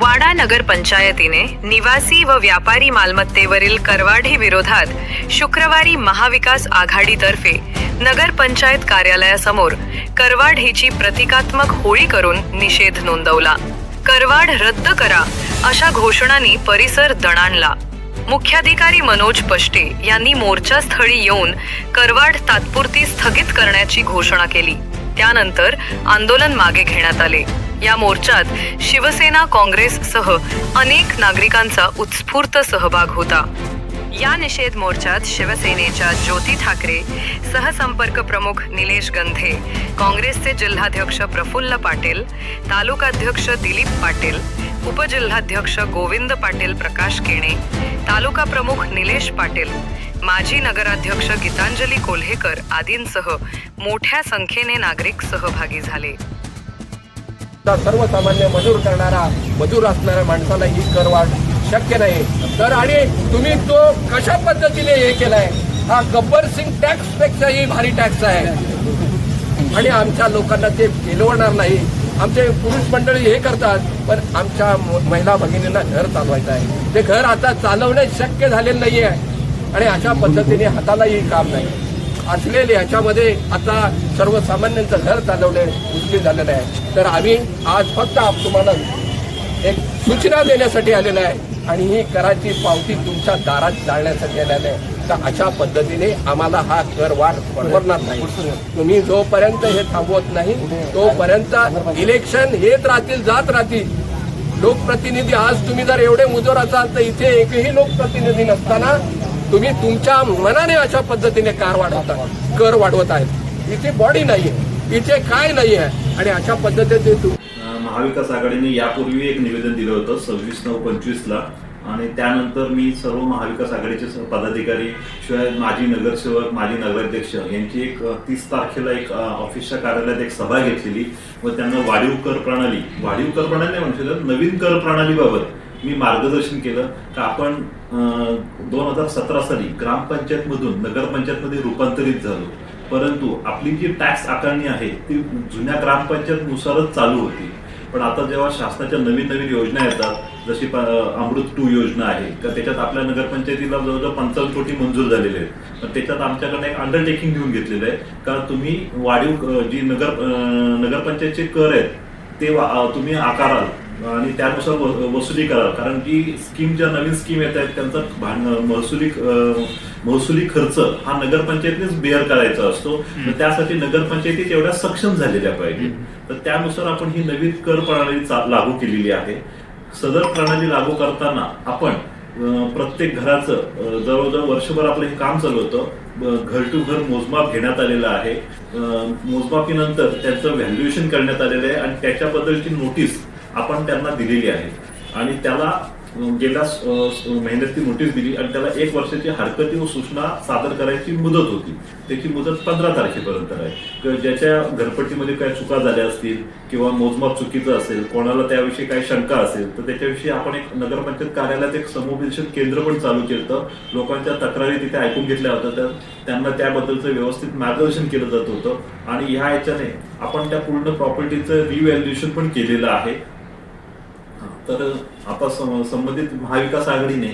वाडा नगर पंचायतीने निवासी व व्यापारी मालमत्तेवरील करवाढी विरोधात शुक्रवारी महाविकास आघाडीतर्फे नगर पंचायत कार्यालयासमोर करवाढीची प्रतिकात्मक होळी करून निषेध नोंदवला. करवाढ रद्द करा अशा घोषणांनी परिसर दणाणला. मुख्याधिकारी मनोज पष्टे यांनी मोर्चास्थळी येऊन करवाढ तात्पुरती स्थगित करण्याची घोषणा केली. त्यानंतर आंदोलन मागे घेण्यात आले. या मोर्चात शिवसेना काँग्रेससह अनेक नागरिकांचा उत्स्फूर्त सहभाग होता. या निषेध मोर्चात शिवसेनेच्या ज्योती ठाकरे सहसंपर्क प्रमुख निलेश गंधे काँग्रेसचे जिल्हाध्यक्ष प्रफुल्ल पाटील तालुकाध्यक्ष दिलीप पाटील उपजिल्हाध्यक्ष गोविंद पाटील प्रकाश केणे तालुका प्रमुख निलेश पाटील माजी नगराध्यक्ष गीतांजली कोल्हेकर आदींसह मोठ्या संख्येने नागरिक सहभागी झाले. सर्वसामान्य मजूर करणारा मजूर असणाऱ्या माणसाला ही करवाढ शक्य नाही. तर आणि तुम्ही तो कशा पद्धतीने हे केलाय? हा गब्बर सिंग टॅक्स पेक्षाही भारी टॅक्स आहे. आणि आमच्या लोकांना ते पेलवणार नाही. आमचे पुरुष मंडळी हे करतात पण आमच्या म- महिला भगिनींना घर चालवायचं आहे. ते घर आता चालवणे शक्य झालेलं नाही आहे आणि अशा पद्धतीने हातालाही काम नाही. असलेले ह्याच्यामध्ये आता सर्वसामान्यांचं घर चालवणे मुश्किल झालेलं आहे. तर आम्ही आज फक्त तुम्हाला एक सूचना देण्यासाठी आलेलं आहे आणि ही कराची पावती तुमच्या दारात जाळण्यासाठी आलेलं आहे. तर अशा पद्धतीने आम्हाला हा कर वाढ परवडणार नाही. तुम्ही जोपर्यंत हे थांबवत नाही तोपर्यंत इलेक्शन येत राहतील जात राहतील. लोकप्रतिनिधी आज तुम्ही जर एवढे मुजोर असाल तर इथे एकही लोकप्रतिनिधी नसताना तुम्ही तुमच्या मनाने अशा पद्धतीने कार वाढवता कर वाढवत आहेत. इथे बॉडी नाहीये इथे काय नाहीये आणि अशा पद्धतीने महाविकास आघाडीने यापूर्वी एक निवेदन दिलं होतं सव्वीस नऊ पंचवीस ला. आणि त्यानंतर मी सर्व महाविकास आघाडीचे पदाधिकारी शिवाय माजी नगरसेवक माजी नगराध्यक्ष यांची एक तीस तारखेला एक ऑफिसच्या कार्यालयात एक सभा घेतलेली. व त्यांना वाढीव कर प्रणाली वाढीव कर प्रणाली म्हणजे नवीन कर प्रणालीबाबत मी मार्गदर्शन केलं का आपण दोन हजार सतरा साली ग्रामपंचायतमधून नगरपंचायतमध्ये रूपांतरित झालो. परंतु आपली जी टॅक्स आकारणी आहे ती जुन्या ग्रामपंचायतनुसारच चालू होती. पण आता जेव्हा शासनाच्या नवीन नवीन योजना येतात जशी अमृत टू योजना आहे का त्याच्यात आपल्या नगरपंचायतीला जवळजवळ पंचावन्न कोटी मंजूर झालेले आहेत. पण त्याच्यात आमच्याकडे एक अंडरटेकिंग घेऊन घेतलेलं आहे. का तुम्ही वाढीव जी नगर नगरपंचायतचे कर आहेत ते तुम्ही आकाराल आणि त्यानुसार वसुली कराल. कारण जी स्कीम ज्या नवीन स्कीम येत आहेत त्यांचा भांड- महसुली महसुली खर्च हा नगरपंचायतीनेच बेअर करायचा असतो. तर त्यासाठी नगरपंचायती तेवढ्या सक्षम झालेल्या पाहिजे तर त्यानुसार आपण ही नवीन कर प्रणाली लागू केलेली आहे. सदर प्रणाली लागू करताना आपण प्रत्येक घराचं जवळजवळ वर्षभर आपलं हे काम चालू होतं. घर टू घर मोजमाप घेण्यात आलेलं आहे. मोजमापीनंतर त्याचं व्हॅल्युएशन करण्यात आलेलं आहे आणि त्याच्याबद्दलची नोटीस आपण त्यांना दिलेली आहे. आणि त्याला गेल्या महिन्यात ती नोटीस दिली आणि त्याला एक वर्षाची हरकती व सूचना सादर करायची मुदत होती. त्याची मुदत पंधरा तारखेपर्यंत आहे. ज्याच्या घरपट्टीमध्ये काय चुका झाल्या असतील किंवा मोजमाप चुकीचं असेल कोणाला त्याविषयी काही शंका असेल तर त्याच्याविषयी आपण एक नगरपंचायत कार्यालयात एक समुपदेशन केंद्र पण चालू केलं. होतं. लोकांच्या तक्रारी तिथे ऐकून घेतल्या होत्या. तर त्यांना त्याबद्दलचं व्यवस्थित मार्गदर्शन केलं जात होतं. आणि ह्या ह्याच्याने आपण त्या पूर्ण प्रॉपर्टीचं रिव्हॅल्युएशन पण केलेलं आहे. तर आता संबंधित महाविकास आघाडीने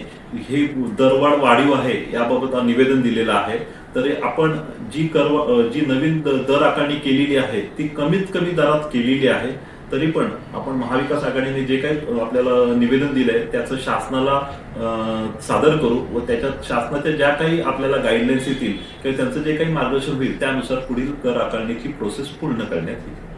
हे दरवाढ वाढीव आहे याबाबत निवेदन दिलेलं आहे. तर आपण जी कर जी नवीन दर आकारणी केलेली आहे ती कमीत कमी दरात केलेली आहे. तरी पण आपण महाविकास आघाडीने जे काही आपल्याला निवेदन दिलंय त्याचं शासनाला अं, सादर करू व त्याच्यात शासनाच्या ज्या काही आपल्याला गाईडलाईन्स येतील किंवा त्यांचं जे काही मार्गदर्शन होईल त्यानुसार पुढील कर आकारणीची प्रोसेस पूर्ण करण्यात येईल.